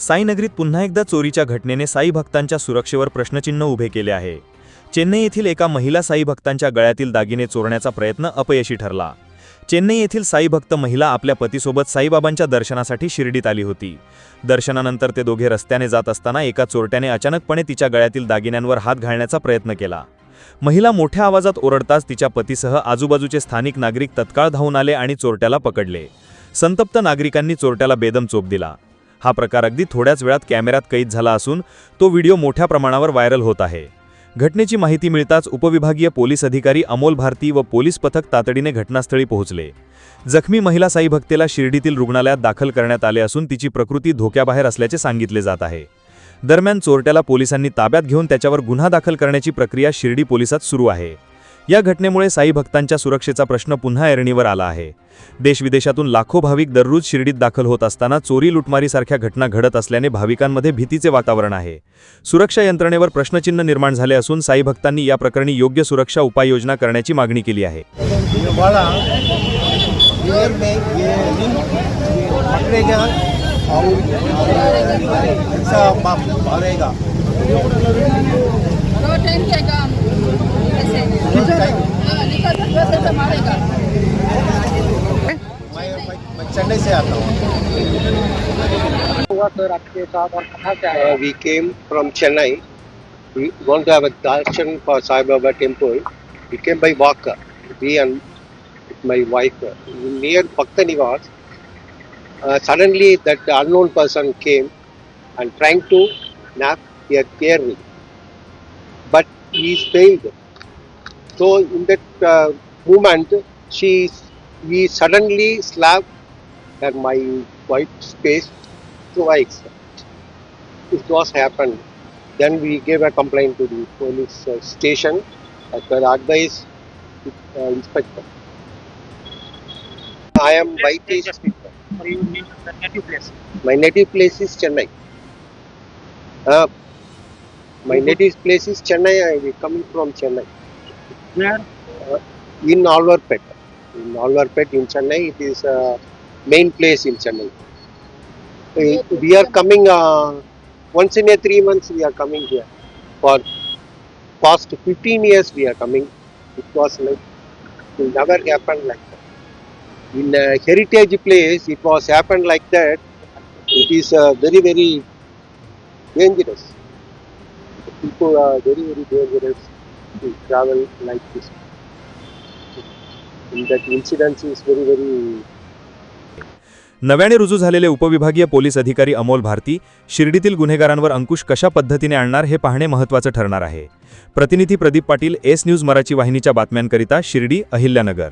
साईनगरीत पुन्हा एकदा चोरीच्या घटनेने साई भक्तांच्या सुरक्षेवर प्रश्नचिन्ह उभे केले आहे. चेन्नई येथील एका महिला साई भक्तांच्या गळ्यातील दागिने चोरण्याचा प्रयत्न अपयशी ठरला. चेन्नई येथील साई भक्त महिला आपल्या पतीसोबत साईबाबांच्या दर्शनासाठी शिर्डीत आली होती. दर्शनानंतर ते दोघे रस्त्याने जात असताना एका चोरट्याने अचानकपणे तिच्या गळ्यातील दागिन्यांवर हात घालण्याचा प्रयत्न केला. महिला मोठ्या आवाजात ओरडताच तिच्या पतीसह आजूबाजूचे स्थानिक नागरिक तत्काळ धावून आले आणि चोरट्याला पकडले. संतप्त नागरिकांनी चोरट्याला बेदम चोप दिला. हा प्रकार अगदी थोड्याच वेळात कॅमेऱ्यात कैद झाला असून तो व्हिडिओ मोठ्या प्रमाणावर व्हायरल होत आहे. घटनेची माहिती मिळताच उपविभागीय पोलीस अधिकारी अमोल भारती व पोलीस पथक तातडीने घटनास्थळी पोहोचले. जखमी महिला साई भक्तेला शिर्डीतील रुग्णालयात दाखल करण्यात आले असून तिची प्रकृती धोक्याबाहेर असल्याचे सांगितले जात आहे. दरम्यान चोरट्याला पोलिसांनी ताब्यात घेऊन त्याच्यावर गुन्हा दाखल करण्याची प्रक्रिया शिर्डी पोलिसात सुरू आहे. या घटनेमुळे साई भक्तांच्या सुरक्षेचा प्रश्न पुन्हा ऐरणीवर आला आहे. देशविदेशातून लाखो भाविक दररोज शिर्डीत दाखल होत असताना चोरी लुटमारीसारख्या घटना घडत असल्याने भाविकांमध्ये भीतीचे वातावरण आहे. सुरक्षा यंत्रणेवर प्रश्नचिन्ह निर्माण झाले असून साई भक्तांनी या प्रकरणी योग्य सुरक्षा उपाययोजना करण्याची मागणी केली आहे. और चेन्नई से आता हूँ हुआ सर आपके साथ और कहा क्या है Uh, we came from Chennai. We want to have a darshan for Sai Baba temple. We came by walker. We and my wife uh, near Bhakta Niwas. Uh, suddenly, that unknown person came and trying to nab a earring, but he failed. So in that uh, she we suddenly slapped at my wife's face twice. It was happened. Then we gave a complaint to the police uh, station as per advice uh, inspector. I am white is native place. My native place is Chennai. Uh, my native place is Chennai. I am coming from Chennai. Where? in Alvarpet. In Alvarpet in Chennai, it is a main place in Chennai. We, we are coming uh, once in a three months. We are coming here for past 15 years. We are coming. It was like it never happened like that. In a heritage place, it was happened like that. It is uh, very very dangerous. People are very very dangerous. To travel like this. In that incident is very very नव्याने रुजू झालेले उपविभागीय police अधिकारी अमोल भारती शिर्डीतील गुन्हेगारांवर अंकुश कशा पद्धतीने आणणार हे पाहणे महत्त्वाचं ठरणार आहे प्रतिनिधी प्रदीप पाटील एस न्यूज मराठी वाहिनीच्या बातम्यांकरिता शिर्डी अहिल्यानगर